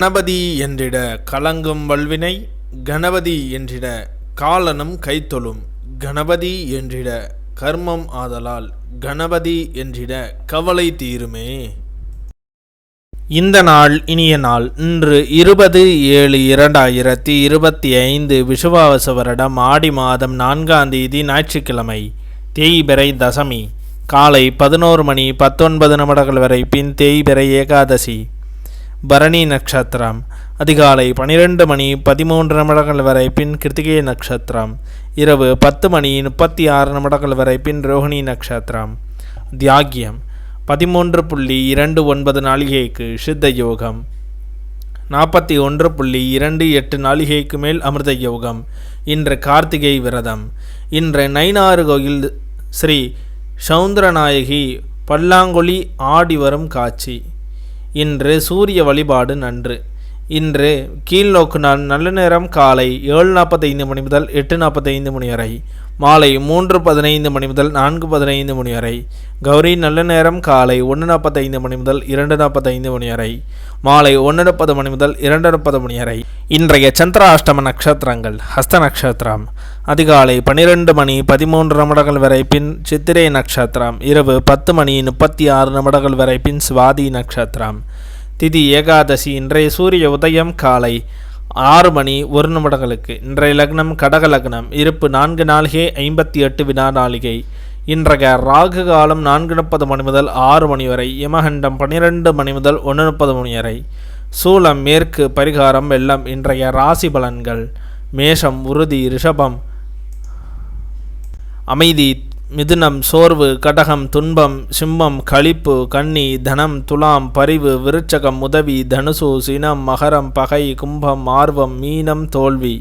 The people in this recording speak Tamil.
கணபதி என்றிட கலங்கும் வல்வினை கணபதி என்றிட காலனும் கைத்தொழும் கணபதி என்றிட கர்மம் ஆதலால் கணபதி என்றிட கவலை தீருமே. இந்த நாள் இனிய நாள். இன்று இருபது ஏழு இரண்டாயிரத்தி இருபத்தி ஐந்து விசுவாவச வருடம் ஆடி மாதம் நான்காம் தேதி ஞாயிற்றுக்கிழமை தேய்பிறை தசமி. காலை பதினோரு மணி பத்தொன்பது நிமிடங்கள் வரை பின் தேய்பிறை ஏகாதசி. பரணி நட்சத்திரம் அதிகாலை பனிரெண்டு மணி பதிமூன்று நிமிடங்கள் வரை பின் கிருத்திகை நட்சத்திரம் இரவு பத்து மணி முப்பத்தி ஆறு நிமிடங்கள் வரை பின் ரோஹிணி நட்சத்திரம் தியாகியம். பதிமூன்று புள்ளி இரண்டு ஒன்பது நாளிகைக்கு சித்த யோகம். நாற்பத்தி ஒன்று புள்ளி இரண்டு எட்டு நாளிகைக்கு மேல் அமிர்த யோகம். இன்று கார்த்திகை விரதம். இன்று நைனாறு கோயில் ஸ்ரீ சௌந்தரநாயகி பல்லாங்குழி ஆடி வரும் காட்சி. இன்று சூரிய வழிபாடு நன்று. இன்று கீழ்நோக்கு நாள் நல்ல நேரம் காலை ஏழு நாற்பத்தைந்து மணி முதல் எட்டு நாற்பத்தைந்து மணி வரை மாலை மூன்று பதினைந்து மணி முதல் நான்கு பதினைந்து மணி வரை கௌரி நல்ல நேரம் காலை ஒன்று நாற்பத்தைந்து மணி முதல் இரண்டு நாற்பத்தைந்து மணி வரை மாலை ஒன்று முப்பது மணி முதல் இரண்டு முப்பது மணி வரை. இன்றைய சந்திராஷ்டம நட்சத்திரங்கள் ஹஸ்த நட்சத்திரம். அதிகாலை பனிரெண்டு மணி பதிமூன்று நிமிடங்கள் வரை பின் சித்திரை நட்சத்திரம் இரவு பத்து மணி முப்பத்தி ஆறு நிமிடங்கள் வரை பின் சுவாதி நட்சத்திரம். திதி ஏகாதசி இன்றைய சூரிய உதயம் காலை ஆறு மணி ஒரு நிமிடங்களுக்கு. இன்றைய லக்னம் கடக லக்னம். இருப்பு நான்கு நாளிகை ஐம்பத்தி எட்டு வினா நாளிகை. இன்றைய ராகு காலம் நான்கு முப்பது மணி முதல் ஆறு மணி வரை. யமகண்டம் பன்னிரெண்டு மணி முதல் ஒன்று முப்பது மணி வரை. சூலம் மேற்கு பரிகாரம் வெள்ளம் இன்றைய ராசி பலன்கள். மேஷம் உறுதி ரிஷபம். அமைதி மிதுனம் சோர்வு கடகம் துன்பம் சிம்மம் களிப்பு கன்னி தனம் துலாம் பரிவு விருட்சகம் உதவி தனுசு சினம் மகரம் பகை கும்பம் ஆர்வம் மீனம் தோல்வி.